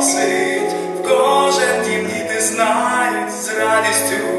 приносить, в кожен дім діти знають, з радістю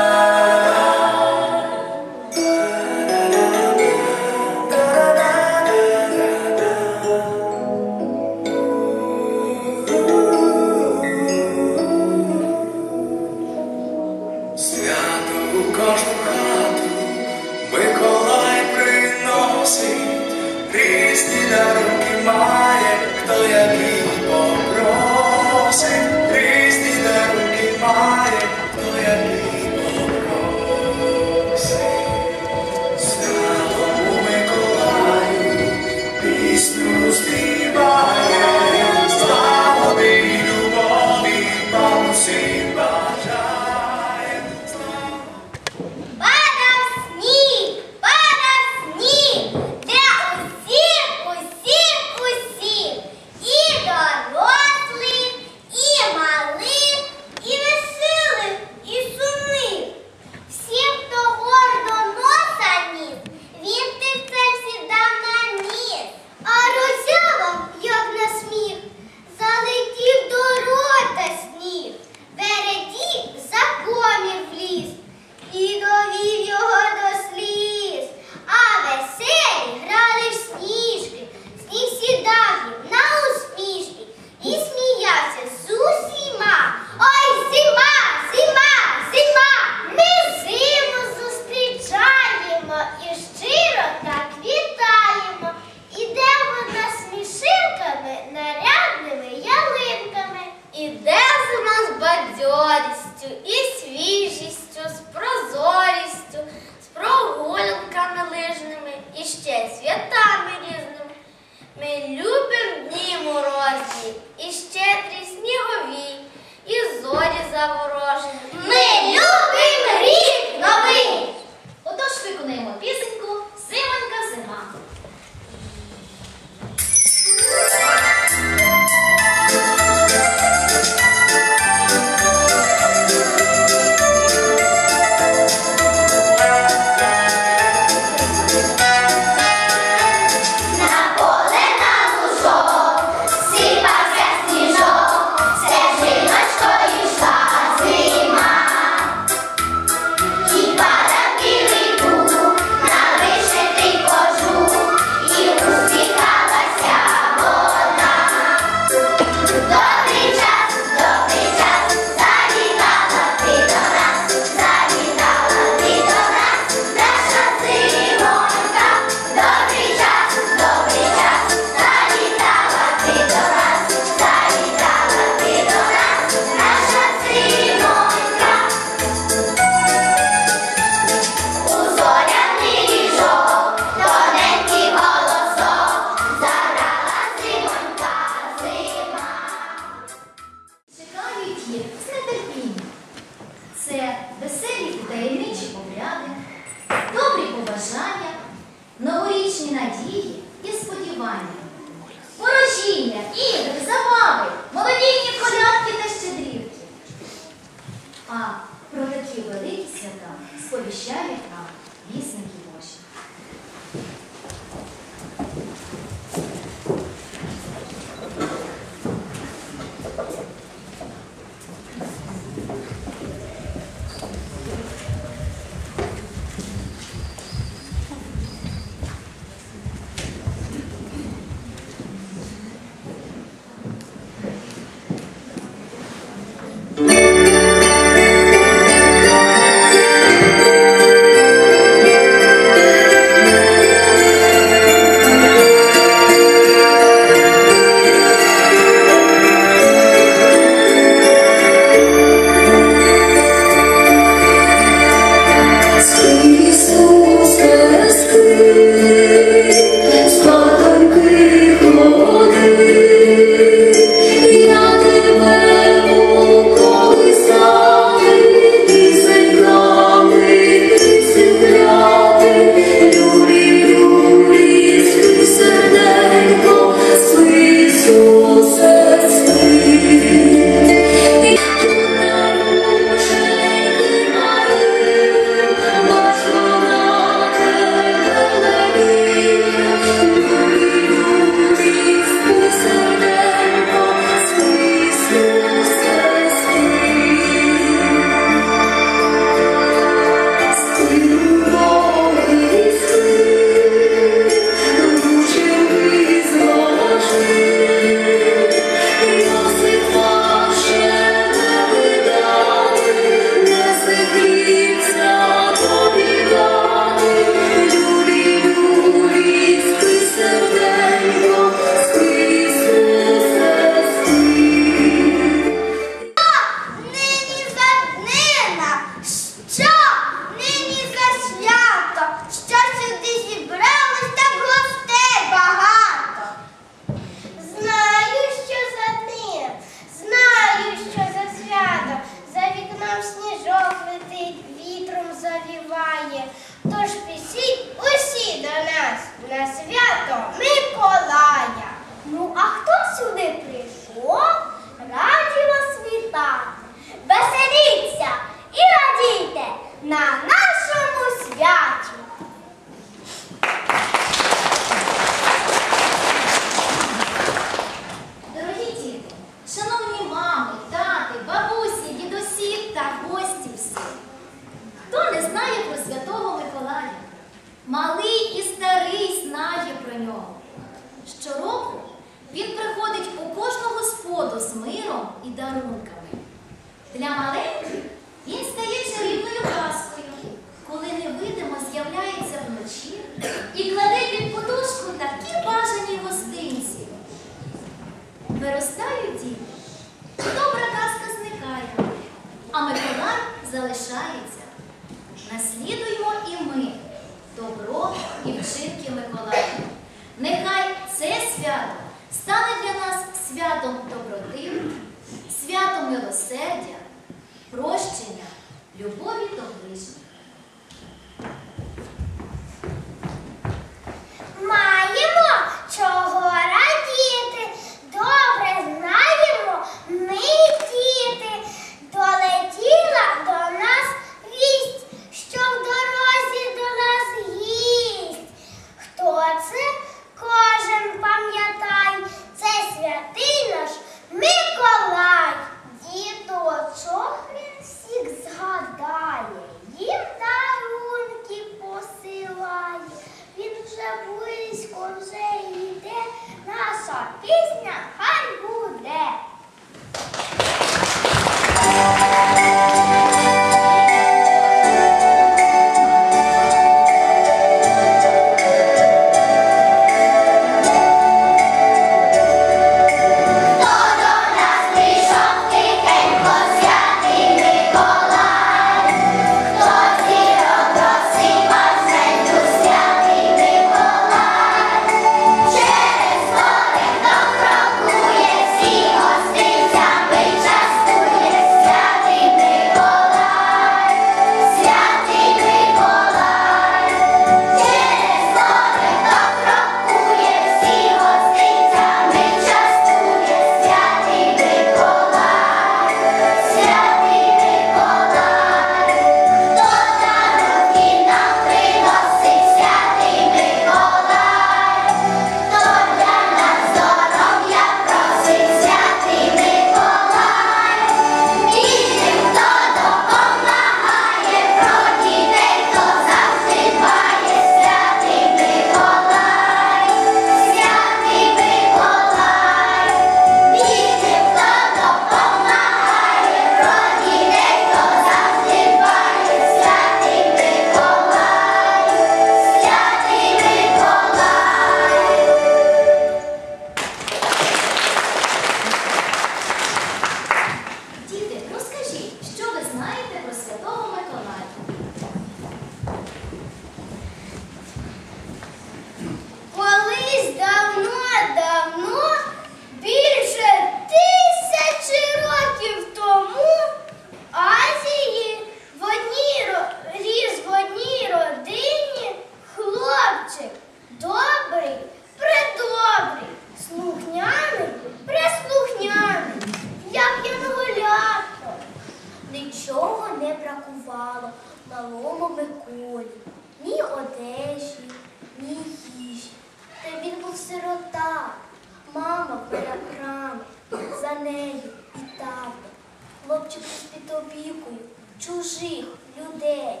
опікою чужих людей.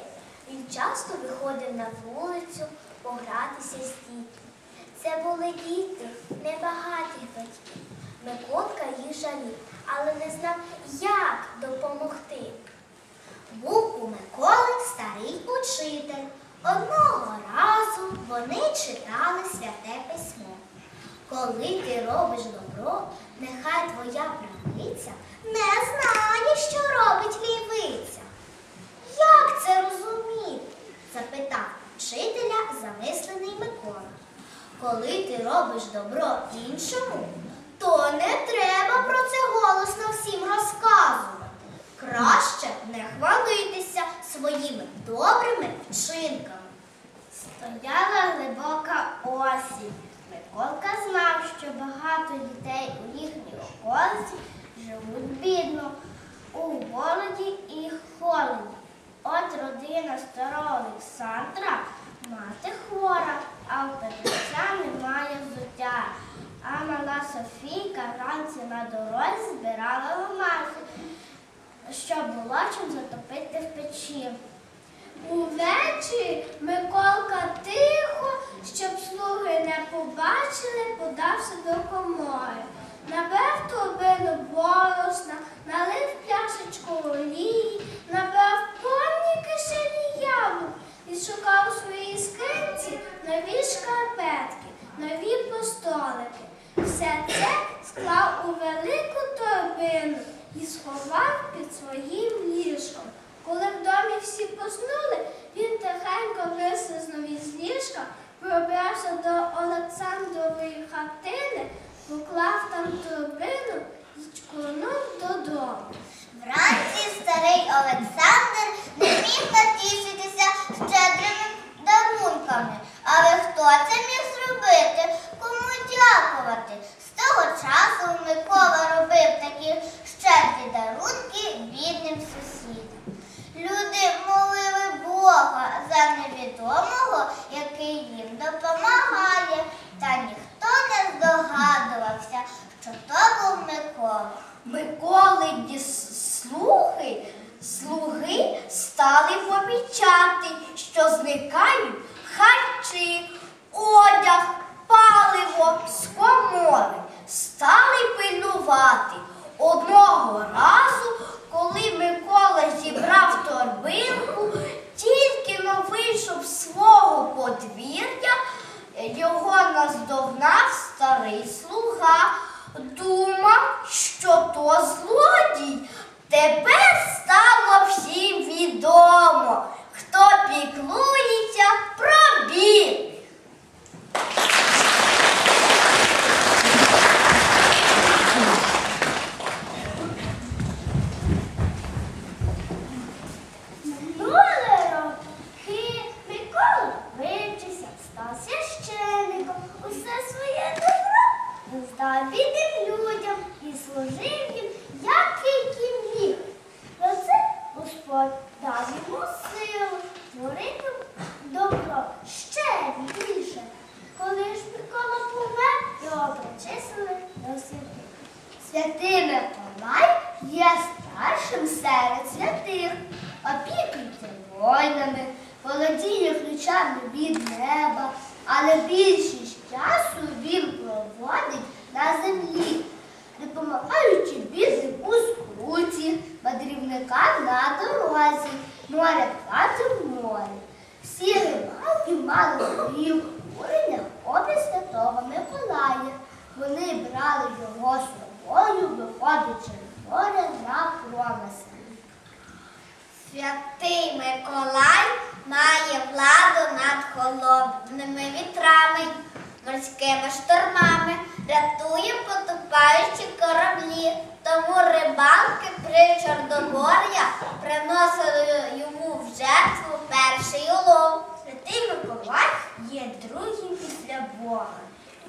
Він часто виходив на вулицю погратися з дітьми. Це були діти небагатих батьків. Миколка їх жалів, але не знав, як допомогти. Був у Миколи старий учитель. Одного разу вони читали святе письмо. Коли ти робиш добро, нехай твоя правиця не знає, що робить лівиця. Як це розуміти? запитав вчителя замислений Микола. Коли ти робиш добро іншому, то не треба про це голосно всім розказувати. Краще не хвалитися своїми добрими вчинками. Стояла глибока осінь. Миколка знав, що багато дітей у їхній околиці живуть бідно, у голоді і холоді. От родина старого Олександра мати хвора, а у Петруся немає взуття. А мала Софійка вранці на дорозі збирала ломаси, щоб було чим затопити в печі. Увечері Миколка тихо, щоб слуги не побачили, подався до комори. Набив торбину борошна, налив пляшечку олії, Але хто це Є старшим серед святих, опікується воїнами, володіє ключами від неба, але більшість часу він проводить на землі, допомагаючи бідним у скруті, мандрівникам на дорозі, моря плати в морі. Всі рибалки мали свої курення образ святого Миколая. Вони брали його з собою, виходячи в море на промисли. Святий Миколай має владу над холодними вітрами, морськими штормами, рятує потопаючі кораблі. Тому рибалки при Чорногор'я приносили йому в жертву перший улов. Святий Миколай є другим після Бога.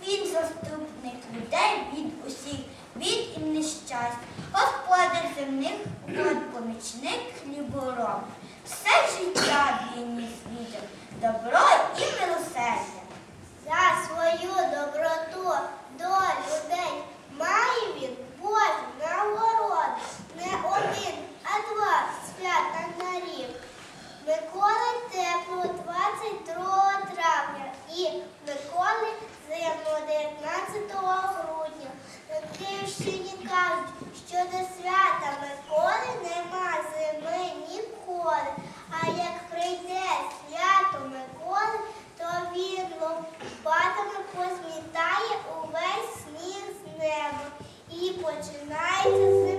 Він заступник людей від усіх бід і нещасть, господар земних вод, помічник хлібороб. Все життя він ніс людям, добро for tonight.